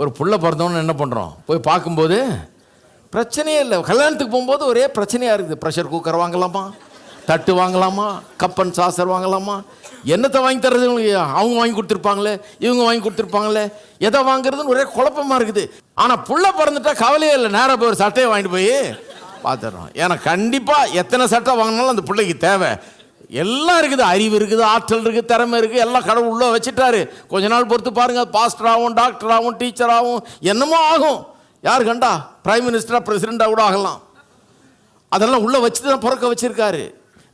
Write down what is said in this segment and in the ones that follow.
ஒரு புள்ள பிறந்தோன்னு என்ன பண்ணுறோம் போய் பார்க்கும்போது பிரச்சனையே இல்லை. கல்யாணத்துக்கு போகும்போது ஒரே பிரச்சனையாக இருக்குது. ப்ரெஷர் குக்கர் வாங்கலாமா? தட்டு வாங்கலாமா? கப்பன் சாசர் வாங்கலாமா? என்னத்தை வாங்கி தர்றது அவங்க வாங்கி கொடுத்துருப்பாங்களே? இவங்க வாங்கி கொடுத்துருப்பாங்களே? எதை வாங்குறதுன்னு ஒரே குழப்பமா இருக்குது. ஆனால் புள்ள பிறந்துட்டா கவலையே இல்லை. நேராக போய் ஒரு சட்டையை வாங்கிட்டு போய் பார்த்துடுறோம். ஏன்னா கண்டிப்பாக எத்தனை சட்டை வாங்கினாலும் அந்த பிள்ளைக்கு தேவை. எல்லாம் இருக்குது. அறிவு இருக்குது ஆற்றல் இருக்குது திறமை இருக்குது. எல்லாம் கடவுள் உள்ளே வச்சுட்டாரு. கொஞ்ச நாள் பொறுத்து பாருங்கள் பாஸ்டர் ஆகும் டாக்டர் ஆகும் டீச்சர் ஆகும் என்னமோ ஆகும். யார் கண்டா? பிரைம் மினிஸ்டராக பிரசிடெண்டாக கூட ஆகலாம். அதெல்லாம் உள்ளே வச்சு தான் பிறக்க வச்சிருக்காரு.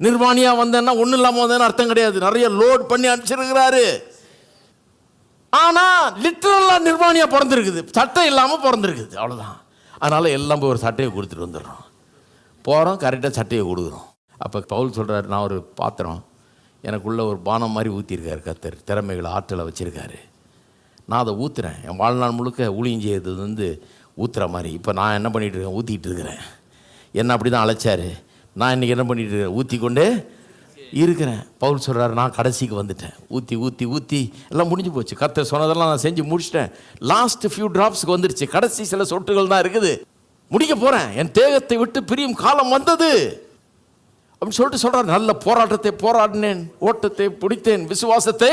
நிர்வாணியாக வந்தேன்னா ஒன்றும் இல்லாமல் வந்தேன்னு அர்த்தம் கிடையாது. நிறைய லோட் பண்ணி அனுப்பிச்சிருக்கிறாரு. ஆனால் லிட்டரலாக நிர்வாணியாக பிறந்திருக்குது. சட்டை இல்லாமல் பிறந்திருக்குது. அவ்வளோதான் அதனால் எல்லாம் போய் ஒரு சட்டையை கொடுத்துட்டு வந்துடுறோம். போகிறோம் கரெக்டாக சட்டையை கொடுக்குறோம். அப்போ பவுல் சொல்கிறார் நான் ஒரு பாத்திரம் எனக்குள்ளே ஒரு பானம் மாதிரி ஊற்றிருக்காரு கத்தர் திறமைகளை ஆற்றலை வச்சுருக்காரு. நான் அதை ஊற்றுறேன் என் வாழ்நாள் முழுக்க ஊழியம் செய்யறது வந்து ஊற்றுற மாதிரி. இப்போ நான் என்ன பண்ணிகிட்டு இருக்கேன்? ஊற்றிட்டு இருக்கிறேன். என்ன அப்படி தான் அழைச்சாரு. நான் இன்றைக்கி என்ன பண்ணிட்டு இருக்கேன்? ஊற்றி கொண்டு இருக்கிறேன். பவுல் சொல்கிறார் நான் கடைசிக்கு வந்துட்டேன். ஊற்றி ஊற்றி ஊற்றி எல்லாம் முடிஞ்சு போச்சு. கர்த்தர் சொன்னதெல்லாம் நான் செஞ்சு முடிச்சிட்டேன். லாஸ்ட் ஃபியூ ட்ராப்ஸ்க்கு வந்துருச்சு. கடைசி சில சொட்டுகள் தான் இருக்குது. முடிக்க போகிறேன் என் தேகத்தை விட்டு பிரியும் காலம் வந்தது. அப்படின்னு சொல்லிட்டு சொல்கிறார் நல்ல போராட்டத்தை போராடினேன் ஓட்டத்தை பிடித்தேன் விசுவாசத்தை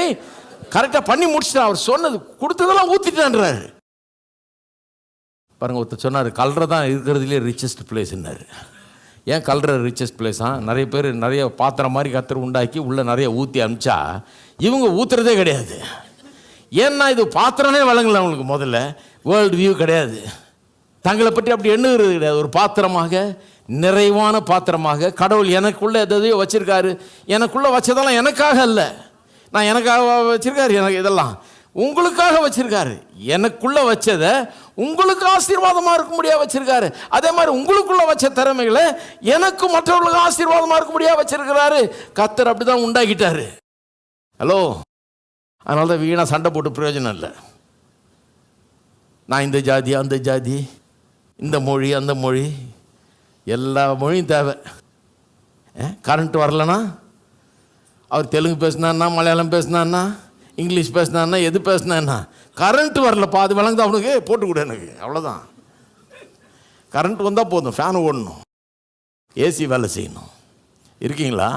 கரெக்டாக பண்ணி முடிச்சிட்டேன். அவர் சொன்னது கொடுத்ததெல்லாம் ஊற்றிட்டேன்றாரு பாருங்க ஒருத்தர் சொன்னார் கல்ற தான் இருக்கிறதுலே ரிச்சஸ்ட் பிளேஸ்ன்னாரு ஏன் கல்ற ரிச்சஸ்ட் பிளேஸா நிறைய பேர் நிறைய பாத்திரம் மாதிரி கத்தர் உண்டாக்கி உள்ளே நிறைய ஊற்றி அனுப்பிச்சா இவங்க ஊற்றுறதே கிடையாது. ஏன்னா இது பாத்திரமே வழங்கல அவங்களுக்கு முதல்ல. வேர்ல்டு வியூ கிடையாது. தங்களை பற்றி அப்படி எண்ணுகிறது கிடையாது. ஒரு பாத்திரமாக நிறைவான பாத்திரமாக கடவுள் எனக்குள்ளே எதையோ வச்சுருக்காரு. எனக்குள்ளே வச்சதெல்லாம் எனக்காக அல்ல. நான் எனக்காக வச்சுருக்காரு எனக்கு இதெல்லாம். உங்களுக்காக வச்சுருக்காரு. எனக்குள்ளே வச்சதை உங்களுக்கு ஆசீர்வாதமாக இருக்க முடியாது வச்சுருக்காரு. அதே மாதிரி உங்களுக்குள்ளே வச்ச திறமைகளை எனக்கு மற்றவர்களுக்கு ஆசீர்வாதமாக இருக்க முடியாது வச்சுருக்கிறாரு. கத்தர் அப்படி தான் உண்டாக்கிட்டாரு. ஹலோ? அதனால தான் வீணாக சண்டை போட்டு பிரயோஜனம் இல்லை. நான் இந்த ஜாதி அந்த ஜாதி இந்த மொழி அந்த மொழி. எல்லா மொழியும் தேவை. கரண்ட் வரலனா? அவர் தெலுங்கு பேசினான்னா மலையாளம் பேசினான்னா இங்கிலீஷ் பேசினான்னா எது பேசினான்னா கரண்ட் வரலப்பா அது விளங்குது அவனுக்கு? போட்டு கொடு எனக்கு அவ்வளோதான் கரண்ட் வந்தால் போதும் ஃபேன் ஓடணும் ஏசி வேலை செய்யணும். இருக்கீங்களா?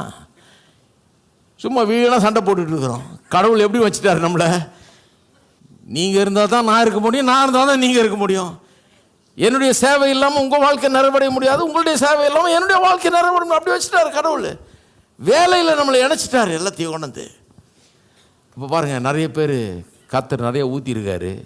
சும்மா வீணாக சண்டை போட்டுட்டு இருக்கிறோம். கடவுள் எப்படி வச்சுட்டாரு நம்மளை? நீங்கள் இருந்தால் தான் நான் இருக்க முடியும் நான் இருந்தால் தான் நீங்கள் இருக்க முடியும். என்னுடைய சேவை இல்லாமல் உங்கள் வாழ்க்கை நிறைவடைய முடியாது. உங்களுடைய சேவை இல்லாமல் என்னுடைய வாழ்க்கை நிறைவடைய அப்படி வச்சுட்டாரு கடவுள். வேலையில் நம்மளை இணைச்சிட்டாரு எல்லாத்தையும் கொண்டு வந்து. இப்போ பாருங்கள் நிறைய பேர் கத்தர் நிறைய ஊற்றிருக்காரு